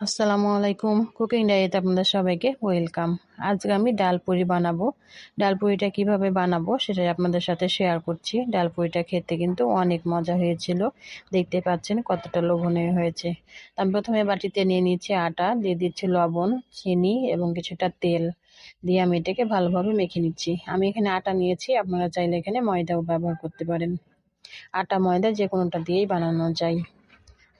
আসসালামু আলাইকুম। কুকিং ডায়েতে আপনাদের সবাইকে ওয়েলকাম। আজকে আমি ডাল পুরি বানাবো। ডাল পুরিটা কীভাবে বানাবো সেটাই আপনাদের সাথে শেয়ার করছি। ডাল পুরিটা খেতে কিন্তু অনেক মজা হয়েছিল। দেখতে পাচ্ছেন কতটা লোভনীয় হয়েছে। আমি প্রথমে বাটিতে নিয়ে নিচ্ছি আটা, দিয়ে দিচ্ছি লবণ, চিনি এবং কিছুটা তেল। দিয়ে আমি এটাকে ভালোভাবে মেখে নিচ্ছি। আমি এখানে আটা নিয়েছি। আপনারা চাইলে এখানে ময়দাও ব্যবহার করতে পারেন। আটা, ময়দা যে কোনোটা দিয়েই বানানো যায়।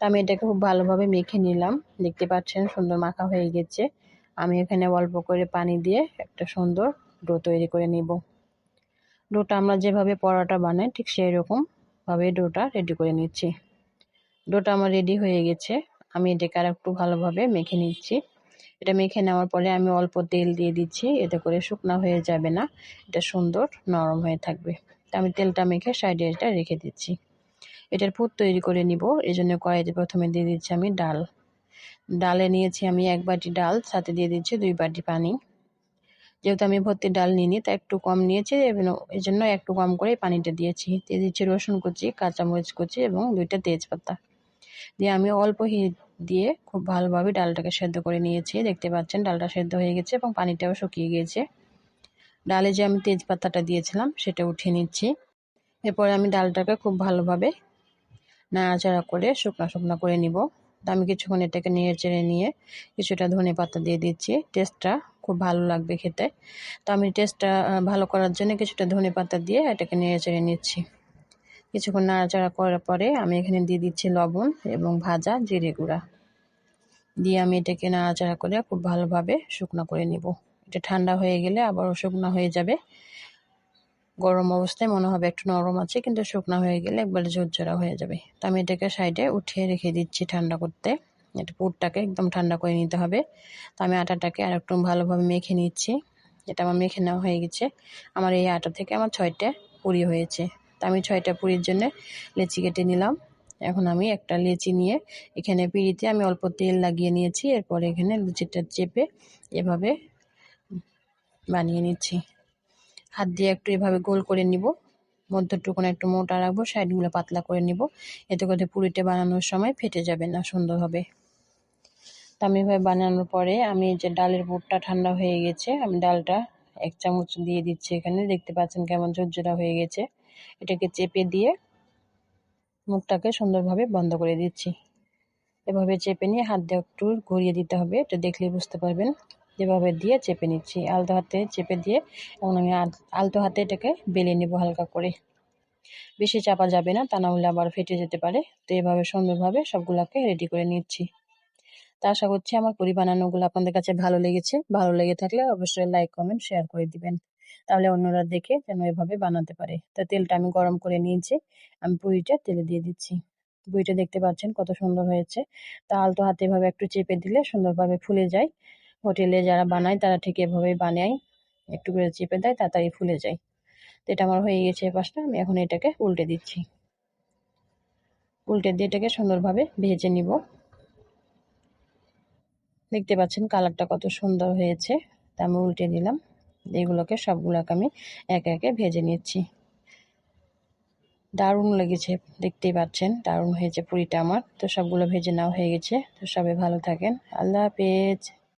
আমি এটাকে খুব ভালোভাবে মেখে নিলাম। দেখতে পাচ্ছেন সুন্দর মাখা হয়ে গেছে। আমি এখানে অল্প করে পানি দিয়ে একটা সুন্দর ডো তৈরি করে নিব। ডোটা আমরা যেভাবে পরোটা বানাই, ঠিক সেই রকমভাবে ডোটা রেডি করে নিচ্ছি। ডোটা আমার রেডি হয়ে গেছে। আমি এটাকে আর একটু ভালোভাবে মেখে নিচ্ছি। এটা মেখে নেওয়ার পরে আমি অল্প তেল দিয়ে দিচ্ছি, এতে করে শুকনা হয়ে যাবে না। এটা সুন্দর নরম হয়ে থাকবে। আমি তেলটা মেখে সাইডে এটা রেখে দিচ্ছি। এটার পুর তৈরি করে নিব। এই জন্য কড়াইতে প্রথমে দিয়ে দিচ্ছি আমি ডাল। ডালে নিয়েছি আমি এক বাটি ডাল, সাথে দিয়ে দিচ্ছি দুই বাটি পানি। যেহেতু আমি ভর্তি ডাল নিইনি, তা একটু কম নিয়েছি এই জন্য একটু কম করে পানিটা দিয়েছি। দিয়ে দিচ্ছি রসুন কুচি, কাঁচামরিচ কুচি, এবং দুইটা তেজপাতা। দিয়ে আমি অল্প হিট দিয়ে খুব ভালোভাবে ডালটাকে সেদ্ধ করে নিয়েছি। দেখতে পাচ্ছেন, ডালটা সেদ্ধ হয়ে গেছে এবং পানিটাও শুকিয়ে গিয়েছে। ডালে যে আমি তেজপাতাটা দিয়েছিলাম, সেটা উঠিয়ে নিচ্ছি। এরপরে আমি ডালটাকে খুব ভালোভাবে নাড়াচাড়া করে শুকনো শুকনো করে নিব। তো আমি কিছুক্ষণ এটাকে নেড়ে চেড়ে নিয়ে কিছুটা ধনে পাতা দিয়ে দিচ্ছি। টেস্টটা খুব ভালো লাগবে খেতে। তো আমি টেস্টটা ভালো করার জন্য কিছুটা ধনে পাতা দিয়ে এটাকে নেড়ে চেড়ে নিচ্ছি। কিছুক্ষণ নাড়াচাড়া করার পরে আমি এখানে দিয়ে দিচ্ছি লবণ এবং ভাজা জিরে গুঁড়া। দিয়ে আমি এটাকে নাড়াচাড়া করে খুব ভালোভাবে শুকনো করে নিব। এটা ঠান্ডা হয়ে গেলে আবারও শুকনো হয়ে যাবে। গরম অবস্থায় মনে হবে একটু নরম আছে, কিন্তু শুকনা হয়ে গেলে একবারে ঝরঝরা হয়ে যাবে। তো আমি এটাকে সাইডে উঠিয়ে রেখে দিচ্ছি ঠান্ডা করতে। এটা পুরটাকে একদম ঠান্ডা করে নিতে হবে। তো আমি আটাটাকে আর একটু ভালোভাবে মেখে নিচ্ছি। এটা আমার মেখে নেওয়া হয়ে গেছে। আমার এই আটা থেকে আমার ছয়টা পুরি হয়েছে। তো আমি ছয়টা পুরির জন্য লেচি কেটে নিলাম। এখন আমি একটা লেচি নিয়ে এখানে পিড়িতে আমি অল্প তেল লাগিয়ে নিয়েছি। এরপরে এখানে লুচিটা চেপে এভাবে বানিয়ে নিচ্ছি। হাত দিয়ে একটু এভাবে গোল করে নিব। মধ্যটুকুন একটু মোটা রাখব, সাইডগুলো পাতলা করে নিব। এতে করে পুরিটা বানানোর সময় ফেটে যাবে না, সুন্দর হবে। তো আমি এভাবে বানানোর পরে আমি যে ডালের বুটটা ঠান্ডা হয়ে গেছে, আমি ডালটা এক চামচ দিয়ে দিচ্ছি এখানে। দেখতে পাচ্ছেন কেমন ঝরঝরা হয়ে গেছে। এটাকে চেপে দিয়ে মুখটাকে সুন্দরভাবে বন্ধ করে দিচ্ছি। এভাবে চেপে নিয়ে হাত দিয়ে একটু ঘুরিয়ে দিতে হবে, এটা দেখলেই বুঝতে পারবেন। যেভাবে দিয়ে চেপে নিচ্ছি, আলতো হাতে চেপে দিয়ে এবং আমি আলতো হাতে এটাকে বেলে নেব হালকা করে। বেশি চাপা যাবে না, তা না হলে আবার ফেটে যেতে পারে। তো এভাবে সুন্দরভাবে সবগুলোকে রেডি করে নিচ্ছি। তা আশা করছি আমার পুরি বানানোগুলো আপনাদের কাছে ভালো লেগেছে। ভালো লেগে থাকলে অবশ্যই লাইক কমেন্ট শেয়ার করে দিবেন। তাহলে অন্যরা দেখে যেন এভাবে বানাতে পারে। তা তেলটা আমি গরম করে নিয়েছি, আমি পুরিটা তেলে দিয়ে দিচ্ছি। পুরিটা দেখতে পাচ্ছেন কত সুন্দর হয়েছে। তা আলতো হাতে এভাবে একটু চেপে দিলে সুন্দরভাবে ফুলে যায়। হোটেলে যারা বানায়, তারা ঠিক এভাবেই বানায়। একটু করে চেপে দেয়, তাড়াতাড়ি ফুলে যায়। তো এটা আমার হয়ে গেছে পাশটা, আমি এখন এটাকে উল্টে দিচ্ছি। উল্টে দিয়ে এটাকে সুন্দরভাবে ভেজে নিব। দেখতে পাচ্ছেন কালারটা কত সুন্দর হয়েছে। তা আমি উল্টে দিলাম। এগুলোকে সবগুলোকে আমি একে একে ভেজে নিচ্ছি। দারুণ লেগেছে, দেখতেই পাচ্ছেন। দারুণ হয়েছে পুরিটা আমার। তো সবগুলো ভেজে নেওয়া হয়ে গেছে। তো সবাই ভালো থাকেন। আল্লাহ হাফেজ।